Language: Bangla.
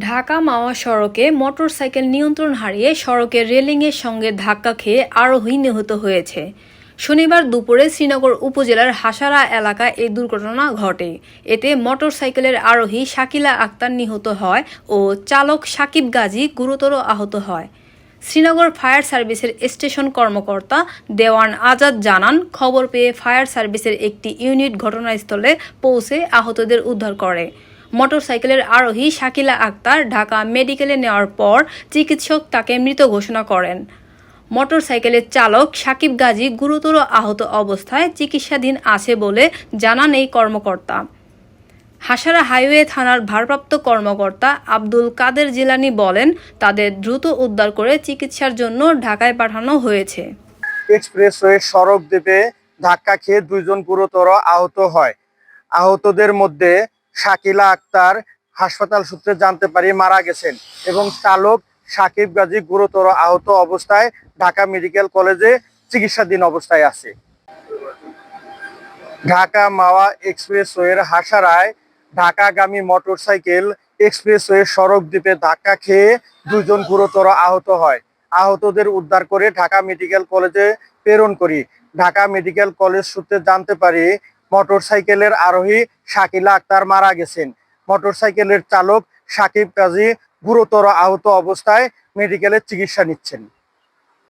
ঢাকা মাওয়া সড়কে মোটরসাইকেল নিয়ন্ত্রণ হারিয়ে সড়কের রেলিংয়ের সঙ্গে ধাক্কা খেয়ে আরোহী নিহত হয়েছে। শনিবার দুপুরে শ্রীনগর উপজেলার হাসারা এলাকায় এই দুর্ঘটনা ঘটে। এতে মোটরসাইকেলের আরোহী শাকিলা আক্তার নিহত হয় ও চালক সাকিব গাজী গুরুতর আহত হয়। শ্রীনগর ফায়ার সার্ভিসের স্টেশন কর্মকর্তা দেওয়ান আজাদ জানান, খবর পেয়ে ফায়ার সার্ভিসের একটি ইউনিট ঘটনাস্থলে পৌঁছে আহতদের উদ্ধার করে। মোটরসাইকেলের আরোহী শাকিলা আক্তার ঢাকা মেডিকেলে নেওয়ার পর চিকিৎসক তাকে মৃত ঘোষণা করেন। মোটরসাইকেলের চালক সাকিব গাজী গুরুতর আহত অবস্থায় চিকিৎসাধীন আছে বলে জানান এই কর্মকর্তা। হাসারা হাইওয়ে থানার ভারপ্রাপ্ত কর্মকর্তা আব্দুল কাদের জিলানি বলেন, তাদের দ্রুত উদ্ধার করে চিকিৎসার জন্য ঢাকায় পাঠানো হয়েছে। এক্সপ্রেসওয়ে সড়ক দ্বীপে ধাক্কা খেয়ে দুইজন গুরুতর আহত হয়। আহতদের মধ্যে শাকিলা আক্তার হাসপাতাল সূত্রে জানতে পারি মারা গেছেন এবং চালক সাকিব গাজী গুরুতর আহত অবস্থায় ঢাকা মেডিকেল কলেজে চিকিৎসাধীন অবস্থায় আছে। ঢাকা মাওয়া এক্সপ্রেসওয়ের হাসারায় ঢাকাগামী মোটরসাইকেল এক্সপ্রেসওয়ে সড়ক দ্বীপে ধাক্কা খেয়ে দুজন গুরুতর আহত হয়। আহতদের উদ্ধার করে ঢাকা মেডিকেল কলেজে প্রেরণ করি। ঢাকা মেডিকেল কলেজ সূত্রে জানতে পারি মোটরসাইকেলের আরোহী শাকিলা আক্তার মারা গেছেন। মোটরসাইকেলের চালক সাকিব কাজী গুরুতর আহত অবস্থায় মেডিকেলের চিকিৎসা নিচ্ছেন।